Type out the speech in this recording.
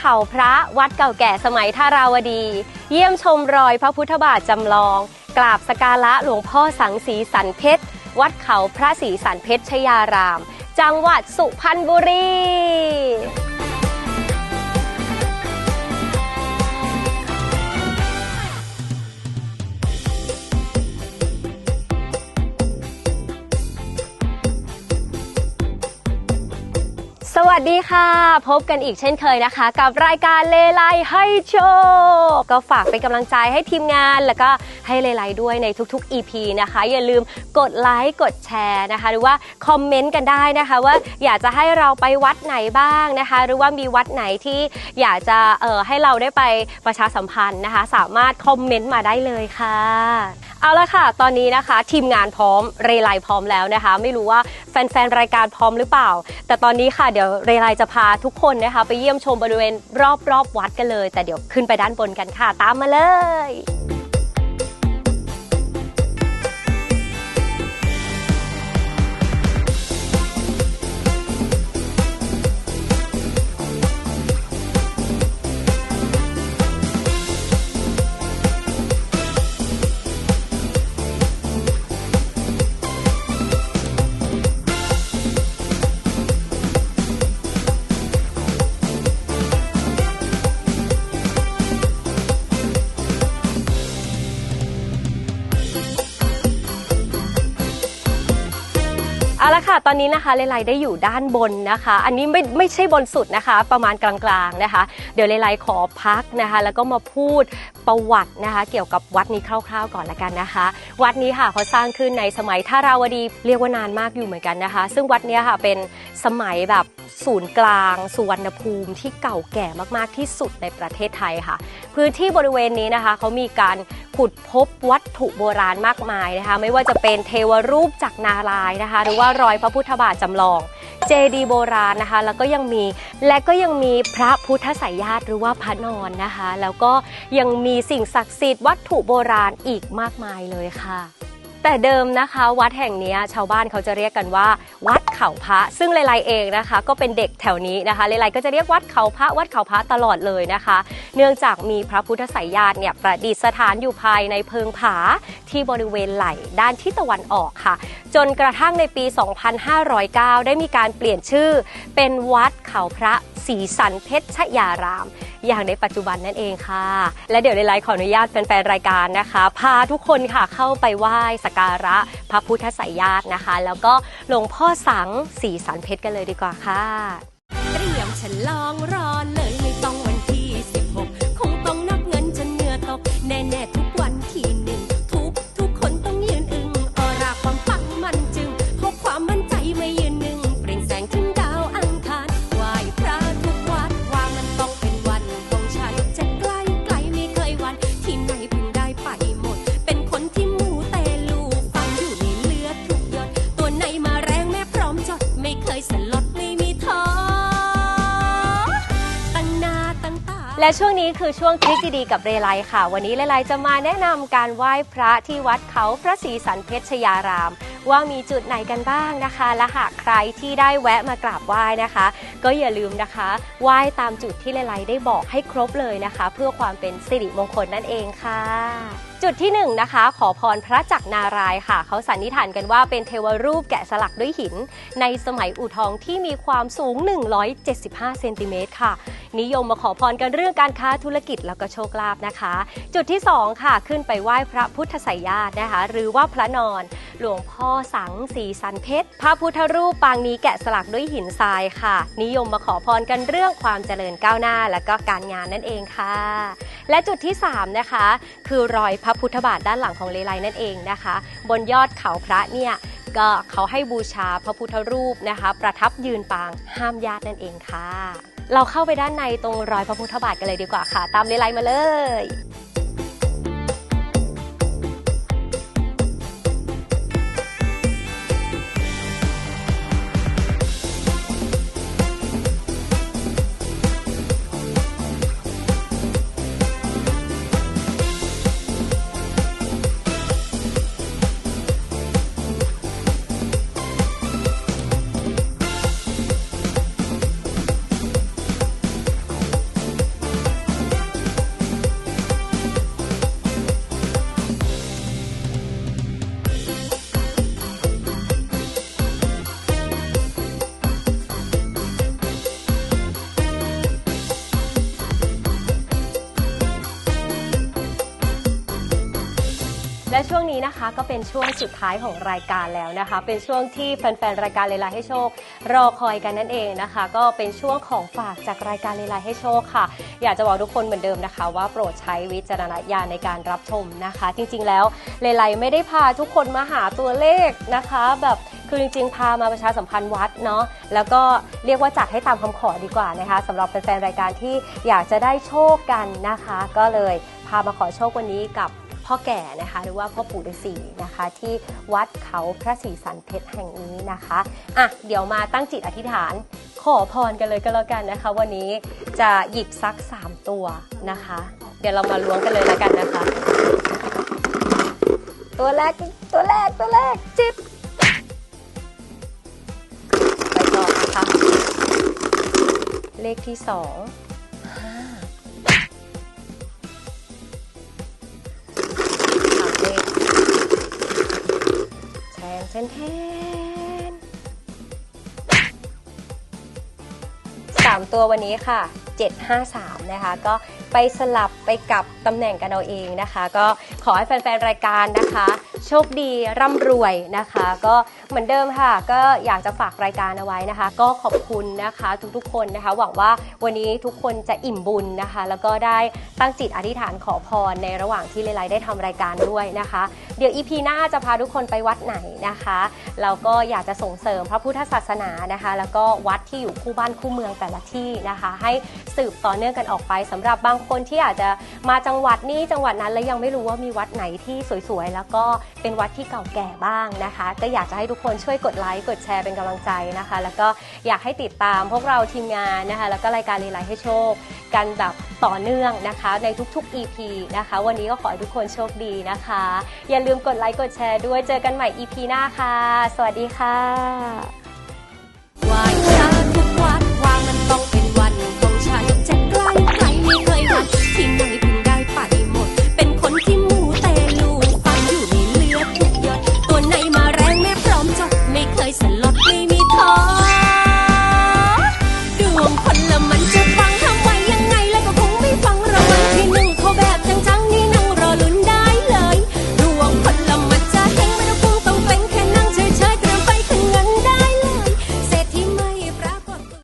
เขาพระวัดเก่าแก่สมัยทาราวดี เยี่ยมชมรอยพระพุทธบาทจำลอง กราบสการะหลวงพ่อสังสีสันเพชร วัดเขาพระศรีสันเพชรชยาราม จังหวัดสุพรรณบุรี วัสดีค่ะ พบกันอีกเช่นเคยนะคะ กับรายการเลไลให้โชค ก็ฝากเป็นกำลังใจให้ทีมงานแล้วก็ ให้เลไลด้วยในทุกๆ EP นะคะ อย่าลืมกดไลค์กดแชร์นะคะ หรือว่าคอมเมนต์กันได้นะคะ ว่าอยากจะให้เราไปวัดไหนบ้างนะคะ หรือว่ามีวัดไหนที่อยากจะเอ่อให้เราได้ไปประชาสัมพันธ์นะคะ สามารถคอมเมนต์มาได้เลยค่ะ เอาละค่ะ ตอนนี้นะคะ ทีมงานพร้อมเรไลพร้อมแล้วนะคะ ไม่รู้ว่าแฟนๆรายการพร้อมหรือเปล่า แต่ตอนนี้ค่ะเดี๋ยวเรไลจะพาทุกคนนะคะ ไปเยี่ยมชมบริเวณรอบๆวัดกันเลย แต่เดี๋ยวขึ้นไปด้านบนกันค่ะ ตามมาเลย อาละค่ะตอนนี้นะคะเลไลได้อยู่ด้านบนนะคะ อันนี้ไม่ไม่ใช่บนสุดนะคะ ประมาณกลางๆนะคะ เดี๋ยวเลไลขอพักนะคะ แล้วก็มาพูดประวัตินะคะ เกี่ยวกับวัดนี้คร่าวๆก่อนละกันนะคะ วัดนี้ค่ะเขาสร้างขึ้นในสมัยท่าราวดีเรียกว่านานมากอยู่เหมือนกันนะคะ ซึ่งวัดนี้ค่ะเป็นสมัยแบบศูนย์กลางสุวรรณภูมิที่เก่าแก่มากๆที่สุดในประเทศไทยค่ะ พื้นที่บริเวณนี้นะคะเขามีการขุดพบวัตถุโบราณมากมายนะคะ ไม่ว่าจะเป็นเทวรูปจากนารายนะคะ หรือว่ารอยพระพุทธุทธบาทจำลอง เจดีโบราณนะคะ แล้วก็ยังมีและก็ยังมีพระพุทธสายญาติหรือว่าพระนอนนะคะ แล้วก็ยังมีสิ่งศักดิ์สิทธิ์วัตถุโบราณอีกมากมายเลยค่ะ แต่เดิมนะคะวัดแห่งนี้ชาวบ้านเขาจะเรียกกันว่า วัดเขาพระซึ่งเลไลเองนะคะ ก็เป็นเด็กแถวนี้นะคะเลไลก็จะเรียกวัดเขาพระวัดเขาพระตลอดเลยนะคะ เนื่องจากมีพระพุทธไสยญาติเนี่ยประดิษฐานอยู่ภายในเพิงผาที่บริเวณไหล่ด้านทิศตะวันออกค่ะ จนกระทั่งในปี 2509 ได้มีการเปลี่ยนชื่อ เป็นวัดเขาพระศรีสันเพชรชยารามอย่างในปัจจุบันนั่นเองค่ะ และเดี๋ยวในไลฟ์ขออนุญาตแฟนๆรายการนะคะ พาทุกคนค่ะเข้าไปไหว้สักการะพระพุทธไสยญาตินะคะ แล้วก็หลวงพ่อสังสีสันเพชรกันเลยดีกว่าค่ะเตรียมฉลองรอ และช่วงนี้คือช่วงคลิกดีๆกับเรไลค่ะ วันนี้เรไลจะมาแนะนำการไหว้พระที่วัดเขาพระศรีสันเพชรชยาราม ว่ามีจุดไหนกันบ้างนะคะ และหากใครที่ได้แวะมากราบไหว้นะคะ ก็อย่าลืมนะคะไหว้ตามจุดที่เรไลได้บอกให้ครบเลยนะคะ เพื่อความเป็นสิริมงคลนั่นเองค่ะ จุดที่หนึ่งนะคะขอพรพระจักรนารายค่ะ เขาสันนิษฐานกันว่าเป็นเทวรูปแกะสลักด้วยหิน ในสมัยอู่ทองที่มีความสูง 175 เซนติเมตรค่ะ นิยมมาขอพรกันเรื่องการค้าธุรกิจแล้วก็โชคลาภนะคะ จุดที่ 2 ค่ะ ขึ้นไปไหว้พระพุทธไสยญาตินะคะ หรือว่าพระนอน หลวงพ่อสังสีสันเพชร พระพุทธรูปปางนี้แกะสลักด้วยหินทรายค่ะ นิยมมาขอพรกันเรื่องความเจริญก้าวหน้า และก็การงานนั่นเองค่ะ และจุดที่3นะคะคือรอยพระพุทธบาทด้านหลังของเลไลนั่นเองนะคะ บนยอดเขาพระเนี่ยก็เขาให้บูชาพระพุทธรูปนะคะ ประทับยืนปางห้ามญาตินั่นเองค่ะ เราเข้าไปด้านในตรงรอยพระพุทธบาทกันเลยดีกว่าค่ะ ตามเลไลมาเลย นี้นะคะก็เป็นช่วงสุดท้ายของรายการแล้วนะคะ เป็นช่วงที่แฟนๆรายการเลไลให้โชค รอคอยกันนั่นเองนะคะ ก็เป็นช่วงของฝากจากรายการเลไลให้โชคค่ะ อยากจะบอกทุกคนเหมือนเดิมนะคะ ว่าโปรดใช้วิจารณญาณในการรับชมนะคะ จริงๆแล้วเลไลไม่ได้พาทุกคนมาหาตัวเลขนะคะ แบบคือจริงๆ พามาประชาสัมพันธ์วัดเนาะแล้วก็เรียกว่าจัดให้ตามคำขอดีกว่านะคะสำหรับแฟนๆรายการที่อยากจะได้โชคกันนะคะ ก็เลยพามาขอโชควันนี้กับ พ่อแก่นะคะ หรือว่าพ่อปู่ฤาษีนะคะ ที่วัดเขาพระศรีสันเพชรแห่งนี้นะคะอะเดี๋ยวมาตั้งจิตอธิษฐานขอพรกันเลยก็แล้วกันนะคะ วันนี้จะหยิบซัก 3 ตัวนะคะ เดี๋ยวเรามาล้วงกันเลยแล้วกันนะคะ ตัวแรกตัวแรกตัวแรกจิบไปต่อนะคะเลขที่ 2 แทนแทนแทนสามตัววันนี้ค่ะ 753 นะคะ ก็ไปสลับไปกับตำแหน่งกันเอาเองนะคะ ก็ขอให้แฟนๆ รายการนะคะ โชคดีร่ำรวยนะคะ ก็ เหมือนเดิมค่ะ ก็อยากจะฝากรายการเอาไว้นะคะ ก็ขอบคุณนะคะทุกๆคนนะคะ หวังว่าวันนี้ทุกคนจะอิ่มบุญนะคะ แล้วก็ได้ตั้งจิตอธิษฐานขอพรในระหว่างที่เลไลได้ทำรายการด้วยนะคะ เดี๋ยวอีพีหน้าจะพาทุกคนไปวัดไหนนะคะแล้วก็อยากจะส่งเสริมพระพุทธศาสนานะคะ แล้วก็วัดที่อยู่คู่บ้านคู่เมืองแต่ละที่นะคะ ให้สืบต่อเนื่องกันออกไปสำหรับบางคนที่อาจจะมาจังหวัดนี้จังหวัดนั้นแล้วยังไม่รู้ว่ามีวัดไหนที่สวยๆแล้วก็เป็นวัดที่เก่าแก่บ้างนะคะ ก็อยากจะให้ทุกคนช่วยกดไลค์กดแชร์เป็นกำลังใจนะคะ แล้วก็อยากให้ติดตามพวกเราทีมงานนะคะ แล้วก็รายการลีไลให้โชค กันแบบต่อเนื่องนะคะ ในทุกๆ EP นะคะ วันนี้ก็ขอให้ทุกคนโชคดีนะคะ อย่าลืมกดไลค์กดแชร์ด้วยเจอกันใหม่ EP หน้าค่ะ สวัสดีค่ะ